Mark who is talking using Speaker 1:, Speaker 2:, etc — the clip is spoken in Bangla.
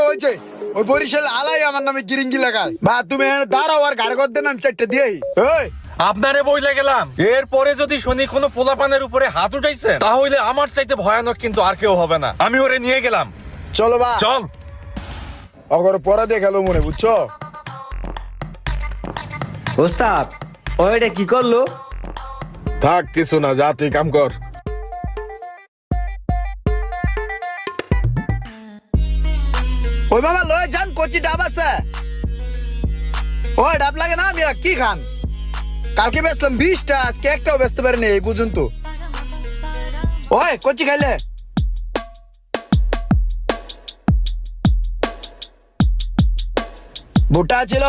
Speaker 1: হয়েছে হয়েছে। ওই বরিশাল আলাই আমার নামে গিরিঙ্গি লাগায়। বা তুমি এখানে দাঁড়াও আর ঘর করতে নাম চারটে দিয়েই। ওই
Speaker 2: আপনারে বইলে গেলাম। এরপরে যদি শুনি কোনো পোলাপানের উপরে হাত উঠাইছে তাহলে আমার চাইতে ভয়ানক কিন্তু আর কেউ হবে না। আমি ওরে নিয়ে গেলাম।
Speaker 1: চলো বা।
Speaker 2: চল।
Speaker 1: অগর পরে দেখাল মনে বুঝছ?
Speaker 3: ওস্তাদ ও এটা কি করল?
Speaker 4: থাক কিছু না যা তুই কাম কর।
Speaker 1: ওই বাবা লয়ে যান, কচি ডাব আছে। ওই ডাব লাগে না মিয়া কি খান? কালকে বেচলাম বিশটা, আজকে একটাও বেচতে পারিনি, এই পর্যন্ত ওই, কচি খাইলে। ভুট্টা ছিল।